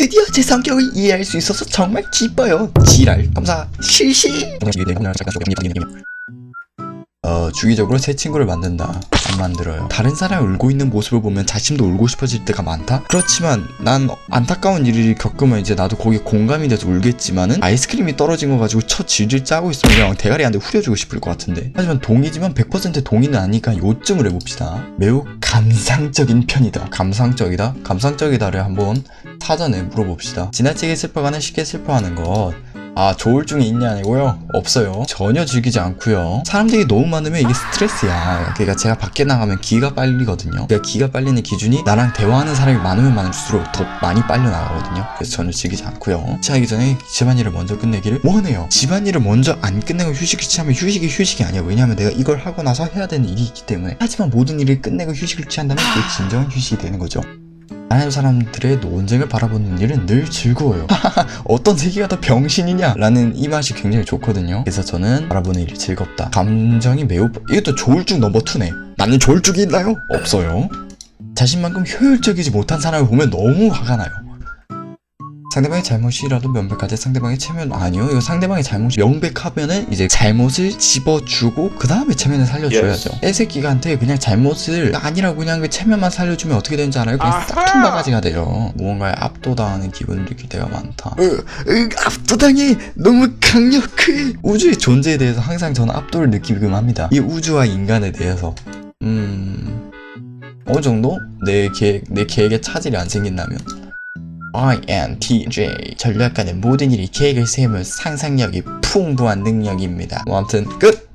드디어 제 성격을 이해할 수 있어서 정말 기뻐요. 지랄, 감사, 실시. 어, 주기적으로 새 친구를 만든다. 안 만들어요. 다른 사람이 울고 있는 모습을 보면 자신도 울고 싶어질 때가 많다? 그렇지만 난 안타까운 일을 겪으면 이제 나도 거기에 공감이 돼서 울겠지만은 아이스크림이 떨어진 거 가지고 첫 질질 짜고 있으면 그냥 대가리 한대 후려주고 싶을 것 같은데. 하지만 동이지만 100% 동의는 아니니까 요점을 해봅시다. 매우 감상적인 편이다. 감상적이다? 감상적이다를 한번 사전에 물어봅시다. 지나치게 슬퍼가는 쉽게 슬퍼하는 것. 아 조울증이 있냐 아니고요? 없어요. 전혀 즐기지 않고요. 사람들이 너무 많으면 이게 스트레스야. 그러니까 제가 밖에 나가면 기가 빨리거든요. 그러니까 기가 빨리는 기준이 나랑 대화하는 사람이 많으면 많을수록 더 많이 빨려 나가거든요. 그래서 전혀 즐기지 않고요. 취하기 전에 집안일을 먼저 끝내기를 원해요. 집안일을 먼저 안 끝내고 휴식을 취하면 휴식이 휴식이 아니야. 왜냐면 내가 이걸 하고 나서 해야 되는 일이 있기 때문에. 하지만 모든 일을 끝내고 휴식을 취한다면 그게 진정한 휴식이 되는 거죠 다른 사람들의 논쟁을 바라보는 일은 늘 즐거워요. 어떤 세계가 더 병신이냐? 라는 이 맛이 굉장히 좋거든요. 그래서 저는 바라보는 일이 즐겁다. 감정이 매우, 이것도 조울증 넘버 2네. 나는 조울증이 있나요? 없어요. 자신만큼 효율적이지 못한 사람을 보면 너무 화가 나요. 상대방의 잘못이라도 명백하지 상대방의 체면 아니요 이거 상대방의 잘못이 명백하면은 이제 잘못을 집어주고 그 다음에 체면을 살려줘야죠. 애새끼한테 그냥 잘못을 아니라고 그냥 그 체면만 살려주면 어떻게 되는지 알아요? 그냥 싹퉁 바가지가 돼요. 무언가에 압도당하는 기분을 느낄 때가 많다. 으, 으, 압도당해 너무 강력해. 우주의 존재에 대해서 항상 저는 압도를 느끼곤 합니다. 이 우주와 인간에 대해서. 음... 어느 정도? 내 계획 내 계획에 차질이 안 생긴다면 INTJ 전략가는 모든 일이 계획을 세우며 상상력이 풍부한 능력입니다. 뭐 아무튼 끝!